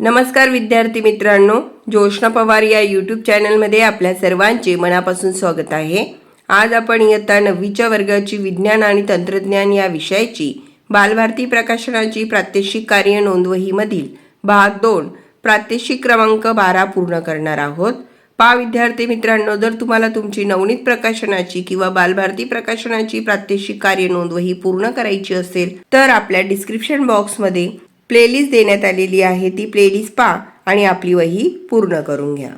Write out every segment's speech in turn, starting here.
नमस्कार विद्यार्थी मित्रांनो जोशना पवार या यूट्यूब चॅनलमध्ये आपल्या सर्वांचे मनापासून स्वागत आहे. आज आपण इयत्ता नववीच्या वर्गाची विज्ञान आणि तंत्रज्ञान या विषयाची बालभारती प्रकाशनाची प्रात्यक्षिक कार्य नोंदवहीमधील भाग दोन प्रात्यक्षिक क्रमांक बारा पूर्ण करणार आहोत. पा विद्यार्थी मित्रांनो जर तुम्हाला तुमची नवनीत प्रकाशनाची किंवा बालभारती प्रकाशनाची प्रात्यक्षिक कार्य नोंदवही पूर्ण करायची असेल तर आपल्या डिस्क्रिप्शन बॉक्समध्ये प्लेलिस्ट देण्यात आलेली आहे. ती प्लेलिस्ट पा आणि आपली वही पूर्ण करून घ्या.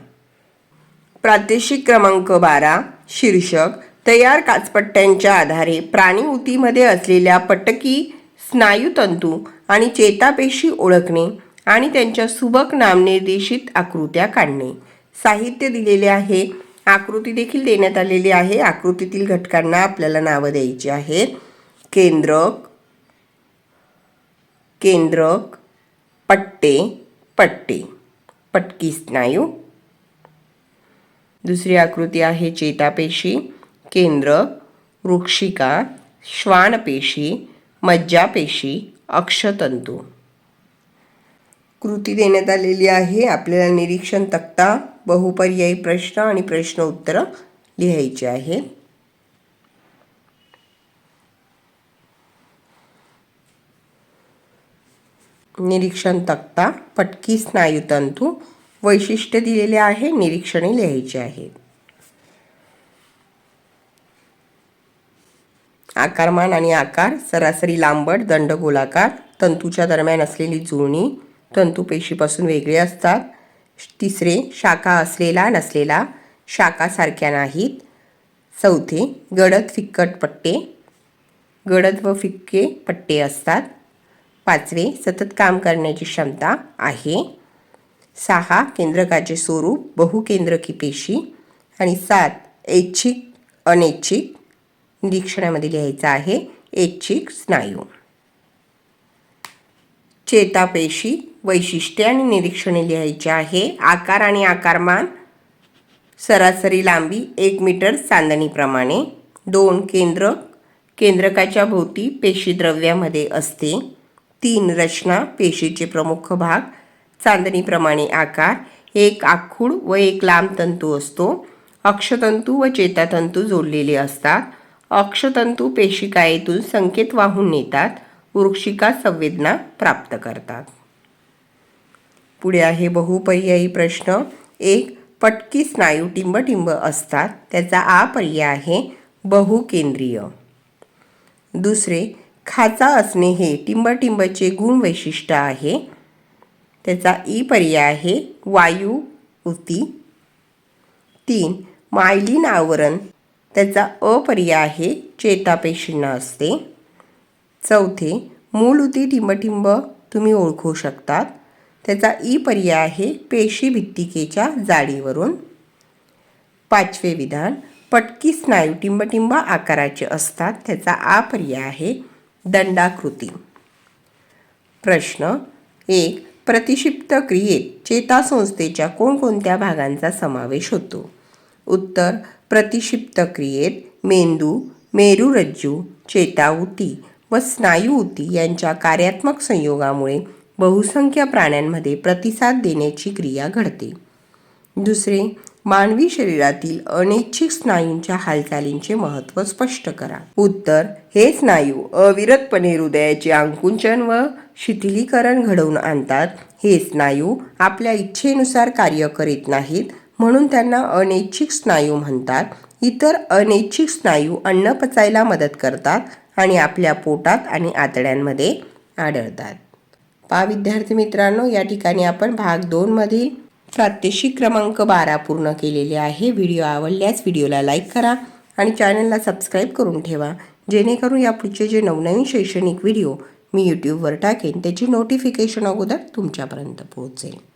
प्रादेशिक क्रमांक बारा शीर्षक तयार काचपट्ट्यांच्या आधारे प्राणी ऊतीमध्ये असलेल्या पटकी स्नायुतंतू आणि चेतापेशी ओळखणे आणि त्यांच्या सुबक नामनिर्देशित आकृत्या काढणे. साहित्य दिलेले आहे. आकृती देखील देण्यात आलेली आहे. आकृतीतील घटकांना आपल्याला नावं द्यायची आहेत. केंद्रक केंद्रक पट्टे पट्टे. पटकी स्नायू हो. दुसरी आकृती आहे चेतापेशी केंद्र वृक्षिका श्वानपेशी मज्जापेशी अक्षतंतू. कृती देण्यात आलेली आहे. आपल्याला निरीक्षण तक्ता बहुपर्यायी प्रश्न आणि प्रश्न उत्तरं लिहायची आहेत. निरीक्षण तक्ता पटकी स्नायुतंतू वैशिष्ट्य दिलेले आहे निरीक्षणे लिहायची आहेत. आकारमान आणि आकार सरासरी लांबट दंडगोलाकार तंतूच्या दरम्यान असलेली जुळणी तंतू पेशीपासून वेगळे असतात तिसरे शाखा असलेला नसलेला शाखासारख्या नाहीत चौथे गडद फिक्कट पट्टे गडद व फिक्के पट्टे असतात पाचवे सतत काम करण्याची क्षमता आहे. सहा केंद्रकाचे स्वरूप बहुकेंद्रकी पेशी. आणि सात ऐच्छिक अनैच्छिक निरीक्षणामध्ये लिहायचं आहे ऐच्छिक स्नायू. चेतापेशी वैशिष्ट्ये आणि निरीक्षणे लिहायची आहे. आकार आणि आकारमान सरासरी लांबी एक मीटर चांदणीप्रमाणे. दोन केंद्र केंद्रकाच्या भोवती पेशीद्रव्यामध्ये असते. तीन रचना पेशीचे प्रमुख भाग चांदणीप्रमाणे आकार एक आखूड व एक लांब तंतू असतो. अक्षतंतू व चेतातंतू जोडलेले असतात. अक्षतंतू पेशिकायेतून संकेत वाहून नेतात वृक्षिका संवेदना प्राप्त करतात. पुढे आहे बहुपर्यायी प्रश्न. एक पटकी स्नायू टिंबटिंब असतात. त्याचा आ पर्याय आहे बहुकेंद्रीय. दुसरे खाचा असणे हे टिंबटिंबचे गुण वैशिष्ट्य आहे. त्याचा ई पर्याय आहे वायू उती तीन मायलिन आवरण. त्याचा अपर्याय आहे चेतापेशींना असते. चौथे मूल उती टिंबटिंब तुम्ही ओळखू शकतात. त्याचा ई पर्याय आहे पेशी भित्तिकेच्या जाडीवरून. पाचवे विधान पटकी स्नायू टिंबटिंब आकाराचे असतात. त्याचा आ पर्याय आहे दंडाकृती. प्रश्न एक. प्रतिक्षिप्त क्रियेत चेतासंस्थेच्या कोणकोणत्या भागांचा समावेश होतो? उत्तर. प्रतिक्षिप्त क्रियेत मेंदू मेरुरज्जू चेताऊती व स्नायूऊती यांच्या कार्यात्मक संयोगामुळे बहुसंख्य प्राण्यांमध्ये प्रतिसाद देण्याची क्रिया घडते. दुसरे. मानवी शरीरातील अनैच्छिक स्नायूंच्या हालचालींचे महत्त्व स्पष्ट करा. उत्तर हे स्नायू अविरतपणे हृदयाचे आंकुंचन व शिथिलीकरण घडवून आणतात. हे स्नायू आपल्या इच्छेनुसार कार्य करीत नाहीत म्हणून त्यांना अनैच्छिक स्नायू म्हणतात. इतर अनैच्छिक स्नायू अन्न पचायला मदत करतात आणि आपल्या पोटात आणि आतड्यांमध्ये आढळतात. पा. विद्यार्थी मित्रांनो या ठिकाणी आपण भाग दोनमधील प्रात्यक्षिक क्रमांक बारा पूर्ण केलेले आहे. व्हिडिओ आवडल्यास व्हिडिओला लाईक करा आणि चॅनलला सबस्क्राईब करून ठेवा. जेणेकरून या पुढचे जे नवनवीन शैक्षणिक व्हिडिओ मी यूट्यूबवर टाकेन त्याची नोटिफिकेशन अगोदर तुमच्यापर्यंत पोहोचेल.